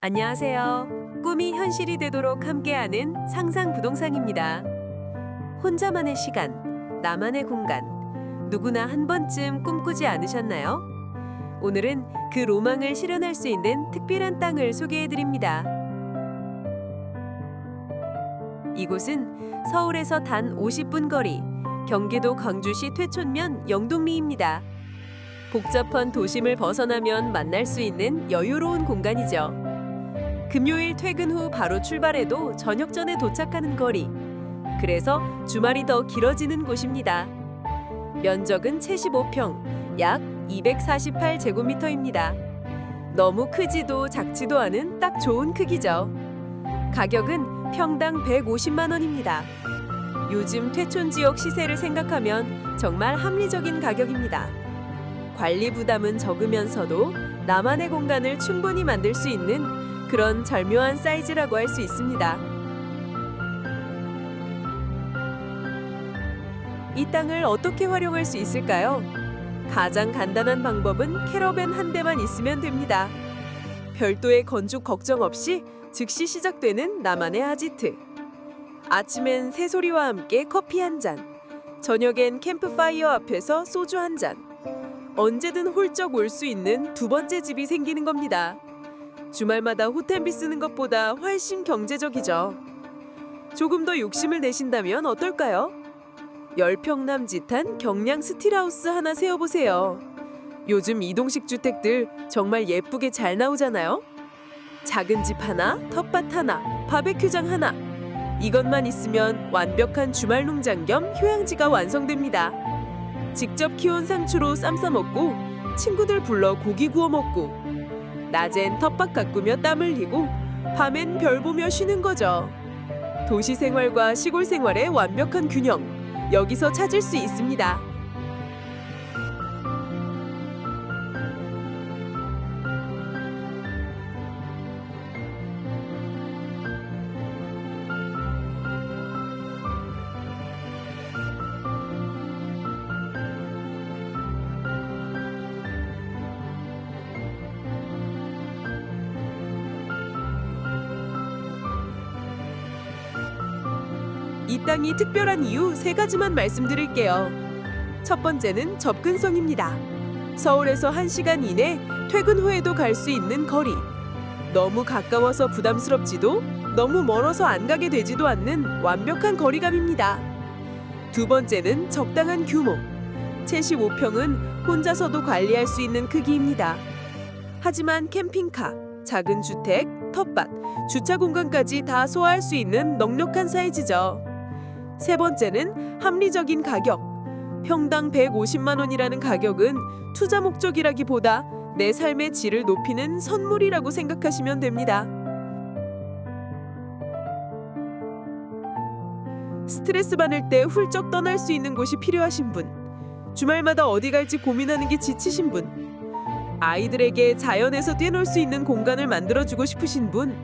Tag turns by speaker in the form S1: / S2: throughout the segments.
S1: 안녕하세요. 꿈이 현실이 되도록 함께하는 상상 부동산입니다. 혼자만의 시간, 나만의 공간. 누구나 한 번쯤 꿈꾸지 않으셨나요? 오늘은 그 로망을 실현할 수 있는 특별한 땅을 소개해 드립니다. 이곳은 서울에서 단 50분 거리, 경기도 광주시 퇴촌면 영동리입니다. 복잡한 도심을 벗어나면 만날 수 있는 여유로운 공간이죠. 금요일 퇴근 후 바로 출발해도 저녁 전에 도착하는 거리. 그래서 주말이 더 길어지는 곳입니다. 면적은 75평, 약 248제곱미터입니다. 너무 크지도 작지도 않은 딱 좋은 크기죠. 가격은 평당 150만 원입니다. 요즘 퇴촌 지역 시세를 생각하면 정말 합리적인 가격입니다. 관리 부담은 적으면서도 나만의 공간을 충분히 만들 수 있는 그런 절묘한 사이즈라고 할 수 있습니다. 이 땅을 어떻게 활용할 수 있을까요? 가장 간단한 방법은 캐러밴 한 대만 있으면 됩니다. 별도의 건축 걱정 없이 즉시 시작되는 나만의 아지트. 아침엔 새소리와 함께 커피 한 잔, 저녁엔 캠프파이어 앞에서 소주 한 잔. 언제든 훌쩍 올 수 있는 두 번째 집이 생기는 겁니다. 주말마다 호텔비 쓰는 것보다 훨씬 경제적이죠. 조금 더 욕심을 내신다면 어떨까요? 10평 남짓한 경량 스틸하우스 하나 세워보세요. 요즘 이동식 주택들 정말 예쁘게 잘 나오잖아요. 작은 집 하나, 텃밭 하나, 바베큐장 하나. 이것만 있으면 완벽한 주말 농장 겸 휴양지가 완성됩니다. 직접 키운 상추로 쌈 싸 먹고 친구들 불러 고기 구워 먹고 낮엔 텃밭 가꾸며 땀 흘리고 밤엔 별 보며 쉬는 거죠. 도시 생활과 시골 생활의 완벽한 균형 여기서 찾을 수 있습니다. 이 땅이 특별한 이유 세 가지만 말씀드릴게요. 첫 번째는 접근성입니다. 서울에서 1시간 이내 퇴근 후에도 갈 수 있는 거리. 너무 가까워서 부담스럽지도 너무 멀어서 안 가게 되지도 않는 완벽한 거리감입니다. 두 번째는 적당한 규모. 75평은 혼자서도 관리할 수 있는 크기입니다. 하지만 캠핑카, 작은 주택, 텃밭, 주차 공간까지 다 소화할 수 있는 넉넉한 사이즈죠. 세 번째는 합리적인 가격. 평당 150만 원이라는 가격은 투자 목적이라기보다 내 삶의 질을 높이는 선물이라고 생각하시면 됩니다. 스트레스 받을 때 훌쩍 떠날 수 있는 곳이 필요하신 분, 주말마다 어디 갈지 고민하는 게 지치신 분, 아이들에게 자연에서 뛰놀 수 있는 공간을 만들어주고 싶으신 분,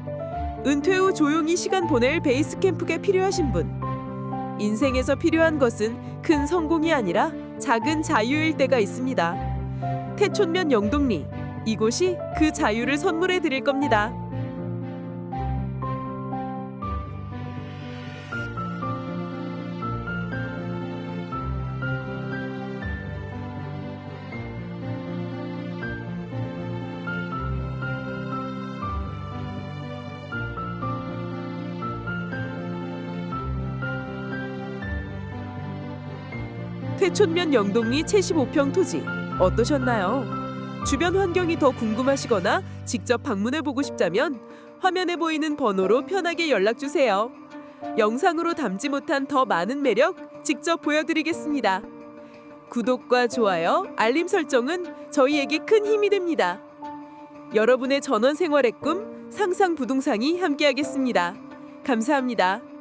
S1: 은퇴 후 조용히 시간 보낼 베이스 캠프가 필요하신 분, 인생에서 필요한 것은 큰 성공이 아니라 작은 자유일 때가 있습니다. 태촌면 영동리 이곳이 그 자유를 선물해 드릴 겁니다. 퇴촌면 영동리 75평 토지 어떠셨나요? 주변 환경이 더 궁금하시거나 직접 방문해 보고 싶다면 화면에 보이는 번호로 편하게 연락 주세요. 영상으로 담지 못한 더 많은 매력 직접 보여드리겠습니다. 구독과 좋아요, 알림 설정은 저희에게 큰 힘이 됩니다. 여러분의 전원 생활의 꿈 상상 부동산이 함께하겠습니다. 감사합니다.